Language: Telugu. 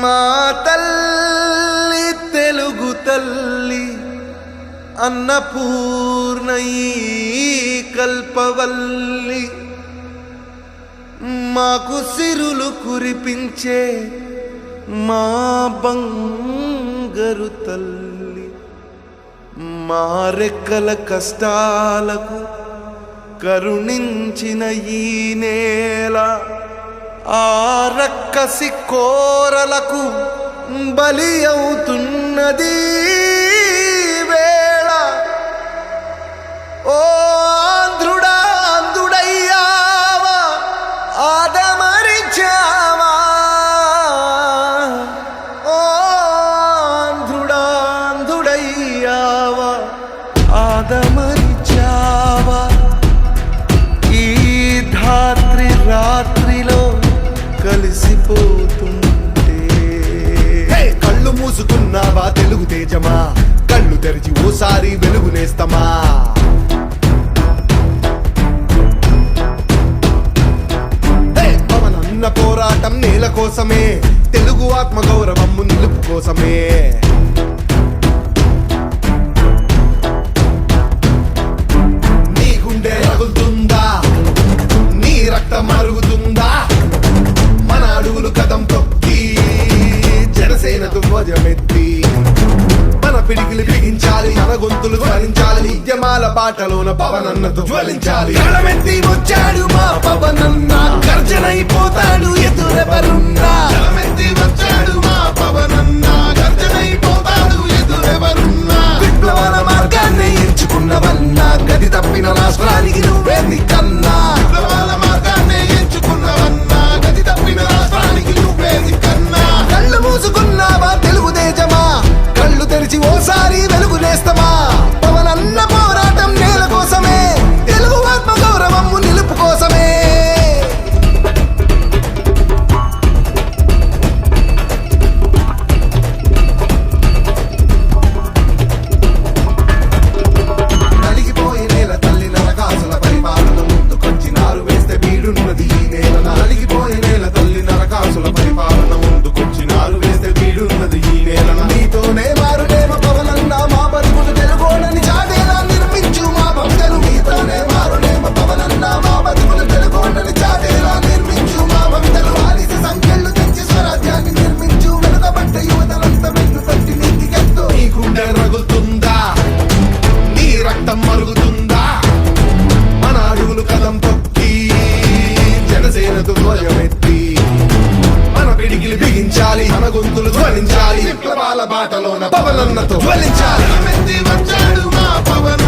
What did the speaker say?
మా తల్లి తెలుగు తల్లి అన్నపూర్ణయీ కల్పవల్లి. మాకు సిరులు కురిపించే మా బంగరు తల్లి మా రెక్కల కష్టాలకు కరుణించిన ఈ నేల. ఆ రక్కసి కోరలకు బలి అవుతున్నది వేళ. ఓ ఆంధ్రుడా ఆంధ్రుడయ్యావా ఆదమరిచావా? ఓ ఆంధ్రుడా ఆంధ్రుడయ్యావా ఆదమరి కలిసిపోతుంటే. కళ్ళు మూసుకున్నావా తెలుగు తేజమా? కళ్ళు తెరిచి ఓసారి వెలుగునేస్తమా పవనన్న పోరాటం నేల కోసమే తెలుగు ఆత్మ గౌరవం నిలుపు కోసమే. పిడికిలు బిగించాలి మన గొంతులు ధ్వనించాలి నిత్యమాల బాటలోన పవనన్నతో జ్వలించాలి. వచ్చా జనసేనకు ధ్వజమెత్తి మన పిడికిలు బిగించాలి మన గొంతులు ధ్వనించాలి. విప్లవాల బాటలోన పవనన్నతో ధ్వనించాలి వచ్చాడు మా పవన.